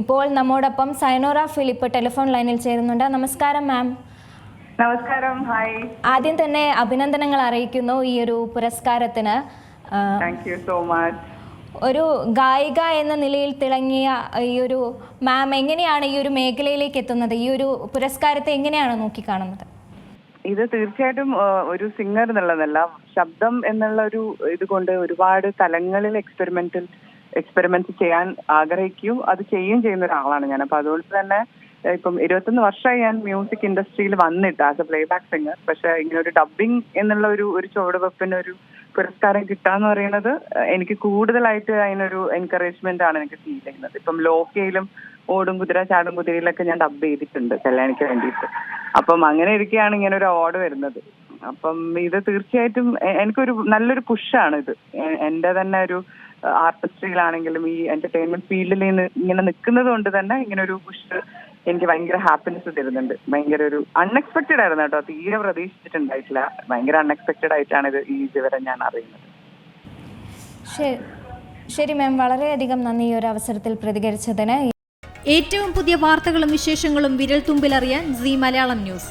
ഇപ്പോൾ നമ്മോടൊപ്പം സൈനോറ Philip telephone ലൈനിൽ ചേരുന്നുണ്ട്. നമസ്കാരം മാം. നമസ്കാരം. ഹായ് ആദ്യം തന്നെ അഭിനന്ദനങ്ങൾ അറിയിക്കുന്നു ഈ ഒരു പുരസ്കാരത്തിന്. ആ, താങ്ക് യു സോ മച്ച് ഒരു ഗായിക എന്ന നിലയിൽ തിളങ്ങിയ ഈ ഒരു മാം എങ്ങനെയാണ് ഈ ഒരു മേഖലയിലേക്ക് എത്തുന്നത്? ഈ ഒരു പുരസ്കാരത്തെ എങ്ങനെയാണ് നോക്കിക്കാണുന്നത്? ഇത് തീർച്ചയായിട്ടും ഒരു സിംഗർ എന്നുള്ളതല്ല ശബ്ദം എന്നുള്ള ഒരു ഇത് കൊണ്ട് ഒരുപാട് തലങ്ങളിൽ എക്സ്പെരിമെന്റൽ എക്സ്പെരിമെന്റ്സ് ചെയ്യാൻ ആഗ്രഹിക്കുകയും അത് ചെയ്യുകയും ചെയ്യുന്ന ഒരാളാണ് ഞാൻ. അപ്പൊ അതുപോലെ തന്നെ ഇപ്പം ഇരുപത്തൊന്ന് വർഷമായി ഞാൻ മ്യൂസിക് ഇൻഡസ്ട്രിയിൽ വന്നിട്ട് ആസ് എ പ്ലേബാക്ക് സിംഗർ പക്ഷെ ഇങ്ങനെ ഒരു ഡബിങ് എന്നുള്ള ഒരു ഒരു ചുവടുവെപ്പിന് ഒരു പുരസ്കാരം കിട്ടാന്ന് പറയുന്നത് എനിക്ക് കൂടുതലായിട്ട് അതിനൊരു എൻകറേജ്മെന്റ് ആണ് എനിക്ക് ഫീൽ ചെയ്യുന്നത്. ഇപ്പം ലോക്കയിലും ഓടും കുതിര ചാടും കുതിരയിലൊക്കെ ഞാൻ ഡബ് ചെയ്തിട്ടുണ്ട് കല്യാണിക്ക് വേണ്ടിയിട്ട്. അപ്പം അങ്ങനെ ഇരിക്കുകയാണ് ഇങ്ങനെ ഒരു അവാർഡ് വരുന്നത്. അപ്പം ഇത് തീർച്ചയായിട്ടും എനിക്കൊരു നല്ലൊരു പുഷാണ് ഇത്. എന്റെ എന്റെ തന്നെ ഒരു ആർട്ടിസ്റ്റിലാണെങ്കിലും ഈ എന്റർടൈൻമെന്റ് ഫീൽഡിൽ ഇങ്ങനെ നിൽക്കുന്നത് കൊണ്ട് തന്നെ ഇങ്ങനെ ഒരു പുഷ് എനിക്ക് ഭയങ്കര ഹാപ്പിനെസ് തരുന്നുണ്ട്. ഭയങ്കര ഒരു അൺഎക്സ്പെക്റ്റഡ് ആയിരുന്നു കേട്ടോ. തീരെ പ്രതീക്ഷിച്ചിട്ടുണ്ടായിട്ടില്ല. ഭയങ്കര അൺഎക്സ്പെക്റ്റഡ് ആയിട്ടാണ് ഇത് ഈ വിവരം ഞാൻ അറിയുന്നത്. ശരി ശരി മാം. വളരെയധികം നന്ദി ഈ ഒരു അവസരത്തിൽ പ്രതികരിച്ചതിന്. ഏറ്റവും പുതിയ വാർത്തകളും വിശേഷങ്ങളും വിരൽ തുമ്പിലറിയാൻ സി മലയാളം ന്യൂസ്.